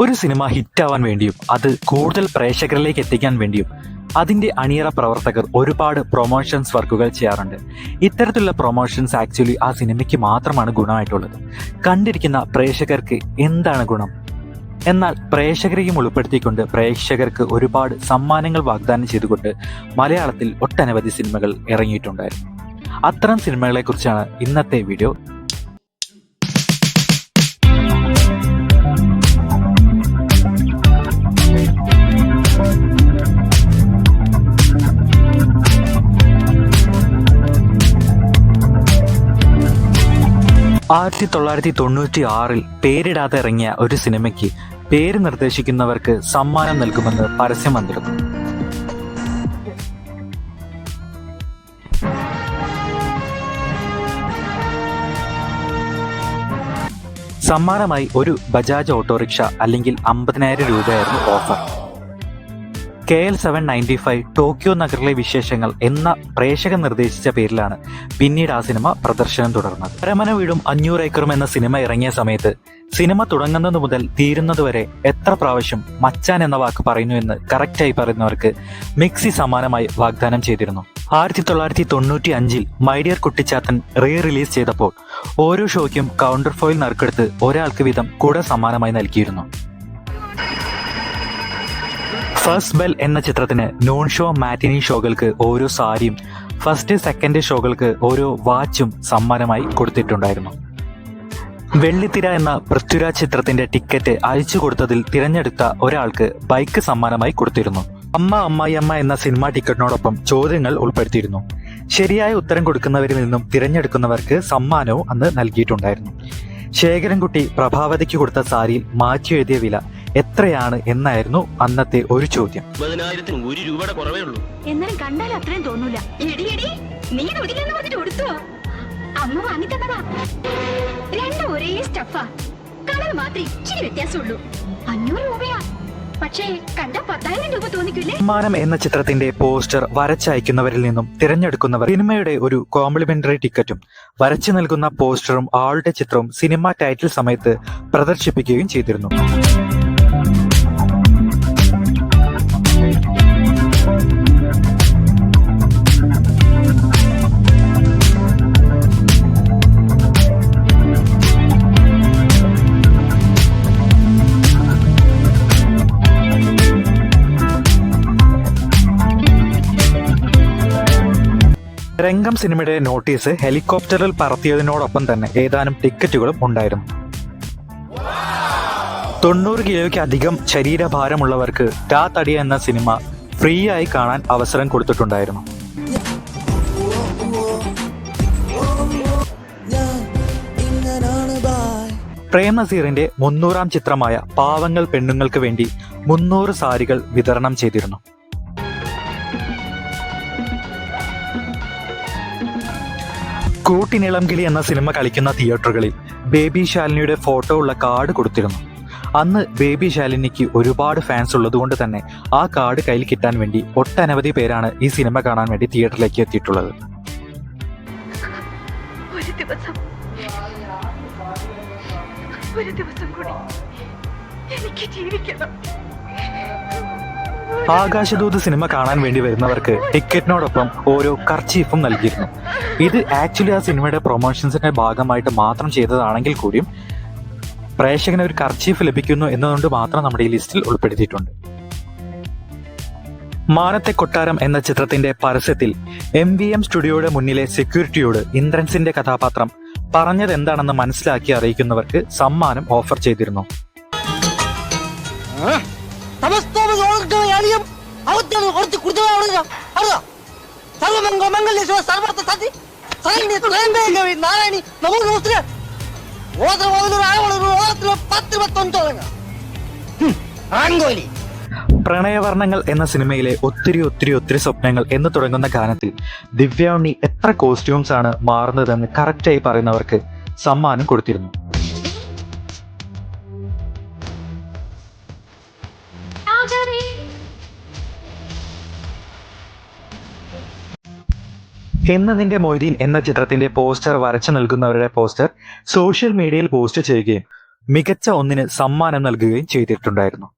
ഒരു സിനിമ ഹിറ്റാവാൻ വേണ്ടിയും അത് കൂടുതൽ പ്രേക്ഷകരിലേക്ക് എത്തിക്കാൻ വേണ്ടിയും അതിന്റെ അണിയറ പ്രവർത്തകർ ഒരുപാട് പ്രൊമോഷൻസ് വർക്കുകൾ ചെയ്യാറുണ്ട്. ഇത്തരത്തിലുള്ള പ്രൊമോഷൻസ് ആക്ച്വലി ആ സിനിമയ്ക്ക് മാത്രമാണ് ഗുണമായിട്ടുള്ളത്. കണ്ടിരിക്കുന്ന പ്രേക്ഷകർക്ക് എന്താണ് ഗുണം? എന്നാൽ പ്രേക്ഷകരെയും ഉൾപ്പെടുത്തിക്കൊണ്ട് പ്രേക്ഷകർക്ക് ഒരുപാട് സമ്മാനങ്ങൾ വാഗ്ദാനം ചെയ്തുകൊണ്ട് മലയാളത്തിൽ ഒട്ടനവധി സിനിമകൾ ഇറങ്ങിയിട്ടുണ്ടായിരുന്നു. അത്തരം സിനിമകളെക്കുറിച്ചാണ് ഇന്നത്തെ വീഡിയോ ആയിരത്തി തൊള്ളായിരത്തി തൊണ്ണൂറ്റി ആറിൽ പേരിടാതെ ഇറങ്ങിയ ഒരു സിനിമയ്ക്ക് പേര് നിർദ്ദേശിക്കുന്നവർക്ക് സമ്മാനം നൽകുമെന്ന് പരസ്യം വന്നിരുന്നു സമ്മാനമായി ഒരു ബജാജ് ഓട്ടോറിക്ഷ അല്ലെങ്കിൽ അമ്പതിനായിരം രൂപയായിരുന്നു offer. K L seven ninety five Tokyo നഗറിലെ വിശേഷങ്ങൾ എന്ന പ്രേക്ഷകൻ നിർദ്ദേശിച്ച പേരിലാണ് പിന്നീട് ആ സിനിമ പ്രദർശനം തുടർന്നത്. പരമന വീടും അഞ്ഞൂറ് ഏക്കറും എന്ന സിനിമ ഇറങ്ങിയ സമയത്ത് സിനിമ തുടങ്ങുന്നത് മുതൽ തീരുന്നതുവരെ എത്ര പ്രാവശ്യം മച്ചാൻ എന്ന വാക്ക് പറയുന്നു എന്ന് കറക്റ്റായി പറയുന്നവർക്ക് മിക്സി സമാനമായി വാഗ്ദാനം ചെയ്തിരുന്നു. ആയിരത്തി തൊള്ളായിരത്തി തൊണ്ണൂറ്റി അഞ്ചിൽ മൈഡിയർ കുട്ടിച്ചാത്തൻ റീ റിലീസ് ചെയ്തപ്പോൾ ഓരോ ഷോയ്ക്കും കൗണ്ടർ ഫോയിൽ നറുക്കെടുത്ത് ഒരാൾക്ക് വീതം കൂടെ സമ്മാനമായി നൽകിയിരുന്നു. ഫസ്റ്റ് ബെൽ എന്ന ചിത്രത്തിന് നോൺ ഷോ മാറ്റിനി ഷോകൾക്ക് ഓരോ സാരിയും ഫസ്റ്റ് സെക്കൻഡ് ഷോകൾക്ക് ഓരോ വാച്ചും സമ്മാനമായി കൊടുത്തിട്ടുണ്ടായിരുന്നു. വെള്ളിത്തിര എന്ന പൃഥ്വിരാജ് ചിത്രത്തിന്റെ ടിക്കറ്റ് അയച്ചു കൊടുത്തതിൽ തിരഞ്ഞെടുത്ത ഒരാൾക്ക് ബൈക്ക് സമ്മാനമായി കൊടുത്തിരുന്നു. അമ്മ അമ്മായിയമ്മ എന്ന സിനിമ ടിക്കറ്റിനോടൊപ്പം ചോദ്യങ്ങൾ ഉൾപ്പെടുത്തിയിരുന്നു. ശരിയായ ഉത്തരം കൊടുക്കുന്നവരിൽ നിന്നും തിരഞ്ഞെടുക്കുന്നവർക്ക് സമ്മാനവും അന്ന് നൽകിയിട്ടുണ്ടായിരുന്നു. ശേഖരൻകുട്ടി പ്രഭാവതിക്ക് കൊടുത്ത സാരിയിൽ മാറ്റി എഴുതിയ വില എത്രയാണ് എന്നായിരുന്നു അന്നത്തെ ഒരു ചോദ്യം. ഒമ്പതിനായിരത്തിന് ഒരു രൂപയുടെ കുറവേ ഉള്ളൂ. എന്നാലും കണ്ടാൽ അത്രയും തോന്നൂല. എടി എടി നീ ഒടില്ലെന്ന് പറഞ്ഞിട്ട് കൊടുത്തോ അമ്മ വാങ്ങി തന്നതാ രണ്ടും ഒരേ സ്റ്റഫാ. കളർ മാത്രമേ ഇച്ചിരി വ്യത്യാസമുള്ളൂ. അഞ്ഞൂറ് രൂപയാ. സമ്മാനം എന്ന ചിത്രത്തിന്റെ പോസ്റ്റർ വരച്ചയക്കുന്നവരിൽ നിന്നും തിരഞ്ഞെടുക്കുന്നവർ സിനിമയുടെ ഒരു കോംപ്ലിമെന്ററി ടിക്കറ്റും വരച്ചു നൽകുന്ന പോസ്റ്ററും ആളുടെ ചിത്രവും സിനിമ ടൈറ്റിൽ സമയത്ത് പ്രദർശിപ്പിക്കുകയും ചെയ്തിരുന്നു. രംഗം സിനിമയുടെ നോട്ടീസ് ഹെലികോപ്റ്ററിൽ പറത്തിയതിനോടൊപ്പം തന്നെ ഏതാനും ടിക്കറ്റുകളും ഉണ്ടായിരുന്നു. തൊണ്ണൂറ് കിലോയ്ക്ക് അധികം ശരീരഭാരമുള്ളവർക്ക് ടാ തടിയ എന്ന സിനിമ ഫ്രീ ആയി കാണാൻ അവസരം കൊടുത്തിട്ടുണ്ടായിരുന്നു. പ്രേം നസീറിന്റെ മുന്നൂറാം ചിത്രമായ പാവങ്ങൾ പെണ്ണുങ്ങൾക്ക് വേണ്ടി മുന്നൂറ് സാരികൾ വിതരണം ചെയ്തിരുന്നു. കൂട്ടിനിളം കിളി എന്ന സിനിമ കളിക്കുന്ന തിയേറ്ററുകളിൽ ബേബി ശാലിനിയുടെ ഫോട്ടോ ഉള്ള കാർഡ് കൊടുത്തിരുന്നു. അന്ന് ബേബി ശാലിനിക്ക് ഒരുപാട് ഫാൻസ് ഉള്ളതുകൊണ്ട് തന്നെ ആ കാർഡ് കയ്യിൽ കിട്ടാൻ വേണ്ടി ഒട്ടനവധി പേരാണ് ഈ സിനിമ കാണാൻ വേണ്ടി തിയേറ്ററിലേക്ക് എത്തിയിട്ടുള്ളത്. ഒരു ദിവസം. ഒരു ദിവസം കൂടി എനിക്ക് ജീവിക്കണം. ആകാശദൂത് സിനിമ കാണാൻ വേണ്ടി വരുന്നവർക്ക് ടിക്കറ്റിനോടൊപ്പം ഓരോ കർച്ചീഫും നൽകിയിരുന്നു. ഇത് ആക്ച്വലി ആ സിനിമയുടെ പ്രൊമോഷൻസിന്റെ ഭാഗമായിട്ട് മാത്രം ചെയ്തതാണെങ്കിൽ കൂടിയും പ്രേക്ഷകന് ഒരു കർച്ചീഫ് ലഭിക്കുന്നു എന്നതുകൊണ്ട് മാത്രം നമ്മുടെ ഈ ലിസ്റ്റിൽ ഉൾപ്പെടുത്തിയിട്ടുണ്ട്. മാനത്തെ കൊട്ടാരം എന്ന ചിത്രത്തിന്റെ പരസ്യത്തിൽ എം വി എം സ്റ്റുഡിയോയുടെ മുന്നിലെ സെക്യൂരിറ്റിയോട് ഇന്ദ്രൻസിന്റെ കഥാപാത്രം പറഞ്ഞത് എന്താണെന്ന് മനസ്സിലാക്കി അറിയിക്കുന്നവർക്ക് സമ്മാനം ഓഫർ ചെയ്തിരുന്നു. പ്രണയവർണങ്ങൾ എന്ന സിനിമയിലെ ഒത്തിരി ഒത്തിരി ഒത്തിരി സ്വപ്നങ്ങൾ എന്ന് തുടങ്ങുന്ന ഗാനത്തിൽ ദിവ്യ ഉണ്ണി എത്ര കോസ്റ്റ്യൂംസ് ആണ് മാറുന്നതെന്ന് കറക്റ്റായി പറയുന്നവർക്ക് സമ്മാനം കൊടുത്തിരുന്നു. എന്ന് നിന്റെ മൊയ്തീൻ എന്ന ചിത്രത്തിന്റെ പോസ്റ്റർ വരച്ചു നൽകുന്നവരുടെ പോസ്റ്റർ സോഷ്യൽ മീഡിയയിൽ പോസ്റ്റ് ചെയ്യുകയും മികച്ച ഒന്നിന് സമ്മാനം നൽകുകയും ചെയ്തിട്ടുണ്ടായിരുന്നു.